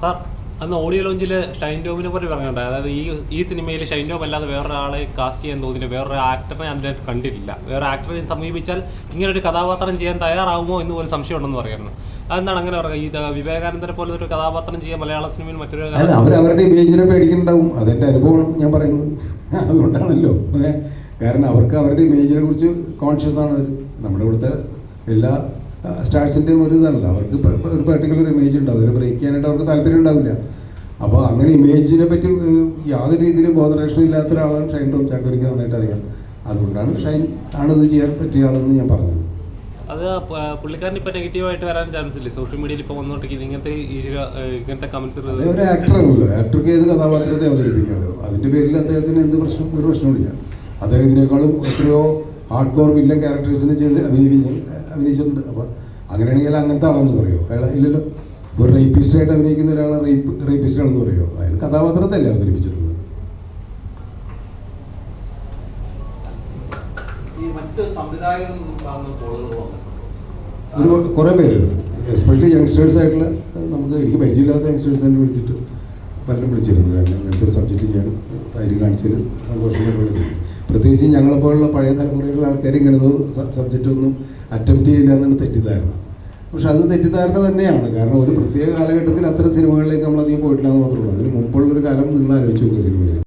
Sir അന്ന് audio ലോഞ്ചിൽ Shine ടോമിനെ പറ്റി പറഞ്ഞിട്ടുണ്ട്. അതായത് ഈ ഈ സിനിമയിൽ ഷൈൻ ടോം അല്ലാതെ വേറൊരാളെ കാസ്റ്റ് ചെയ്യാൻ തോന്നില്ല വേറൊരു ആക്ടറെ അതിനകത്ത് കണ്ടിട്ടില്ല. വേറെ ആക്ടറെ സമീപിച്ചാൽ ഇങ്ങനെ ഒരു കഥാപാത്രം ചെയ്യാൻ തയ്യാറാവുമോ എന്ന് പോലും സംശയമുണ്ടെന്ന് പറയുന്നു. അതെന്താണ് അങ്ങനെ പറയുക? ഈ വിവേകാനന്ദനെ പോലെ ഒരു കഥാപാത്രം ചെയ്യാൻ മലയാള സിനിമയിൽ മറ്റൊരു അല്ല അവരുടെ ഇമേജിനെ പേടിക്കുന്നുണ്ടാവും. അതെന്റെ അനുഭവമാണ് ഞാൻ പറയുന്നത്. അതുകൊണ്ടാണല്ലോ. കാരണം അവർക്ക് അവരുടെ ഇമേജിനെ കുറിച്ച് കോൺഷ്യസ് ആണ് അവർ നമ്മുടെ ഇവിടുത്തെ എല്ലാ സ്റ്റാർസിന്റെയും ഒരു ഇതാണല്ലോ അവർക്ക് ഒരു പെർട്ടിക്കുലർ ഇമേജ് ഉണ്ടാവും. ബ്രേക്ക് ചെയ്യാനായിട്ട് അവർക്ക് താല്പര്യം ഉണ്ടാവില്ല. അപ്പോൾ അങ്ങനെ ഇമേജിനെ പറ്റി യാതൊരു രീതിയിലും ബോധരക്ഷണം ഇല്ലാത്ത ഒരാളാണ് ഷൈൻ ടോം ചാക്കോ എനിക്ക് നന്നായിട്ട് അറിയാം. അതുകൊണ്ടാണ് ഷൈൻ ആണിത് ചെയ്യാൻ പറ്റിയ ആളെന്ന് ഞാൻ പറഞ്ഞത്. അത് പുള്ളിക്കാരൻ ഇപ്പൊ നെഗറ്റീവായിട്ട് വരാൻ ചാൻസ് ഇല്ലേ? സോഷ്യൽ മീഡിയയിൽ ഇപ്പൊ വന്നോട്ടേക്ക് ഇങ്ങനത്തെ ഇങ്ങനത്തെ കമന്റ്സ് ഒരു ആക്ടറല്ലല്ലോ ആക്ടർക്ക് ഏത് കഥാപാത്രത്തെ അവതരിപ്പിക്കാമല്ലോ അതിന്റെ പേരിൽ അദ്ദേഹത്തിന് എന്ത് പ്രശ്നം ഒരു പ്രശ്നമില്ല അദ്ദേഹത്തിനേക്കാളും എത്രയോ ഹാർഡ് കോർ വില്ലൻ ക്യാരക്ടേഴ്സിന് ചെയ്ത് അഭിനയിപ്പിച്ച അഭിനയിച്ചിട്ടുണ്ട്. അപ്പോൾ അങ്ങനെയാണെങ്കിൽ അങ്ങനത്തെ ആളെന്ന് പറയുമോ അയാൾ ഇല്ലല്ലോ. ഒരു റേപ്പിസ്റ്റായിട്ട് അഭിനയിക്കുന്ന ഒരാളെ റേപ്പ് റേപ്പിസ്റ്റാണെന്ന് പറയുമോ അയാൾ കഥാപാത്രത്തെ അവതരിപ്പിച്ചിട്ടുള്ളത്. ഒരു കുറേ പേരെടുത്ത് എസ്പെഷ്യലി യങ്സ്റ്റേഴ്സ് ആയിട്ടുള്ള നമുക്ക് എനിക്ക് പരിചയമില്ലാത്ത യങ്സ്റ്റേഴ്സ് തന്നെ വിളിച്ചിട്ട് പലരും വിളിച്ചിരുന്നു. കാരണം ഇങ്ങനത്തെ ഒരു സബ്ജക്റ്റ് ചെയ്യാൻ തൈര് കാണിച്ചതിൽ സന്തോഷം പ്രത്യേകിച്ച് ഞങ്ങളെപ്പോലുള്ള പഴയ തലമുറയിലുള്ള ആൾക്കാർ ഒരു സബ്ജക്റ്റ് ഒന്നും അറ്റംപ്റ്റ് ചെയ്യില്ല എന്നാണ് തെറ്റിദ്ധാരണ. പക്ഷെ അത് തെറ്റിദ്ധാരണ തന്നെയാണ്. കാരണം ഒരു പ്രത്യേക കാലഘട്ടത്തിൽ അത്തരം സിനിമകളിലേക്ക് നമ്മൾ അധികം പോയിട്ടില്ല എന്ന് മാത്രമേ ഉള്ളൂ. അതിന് മുമ്പുള്ളൊരു കാലം നിങ്ങൾ ആലോചിച്ച് നോക്കുക സിനിമയിൽ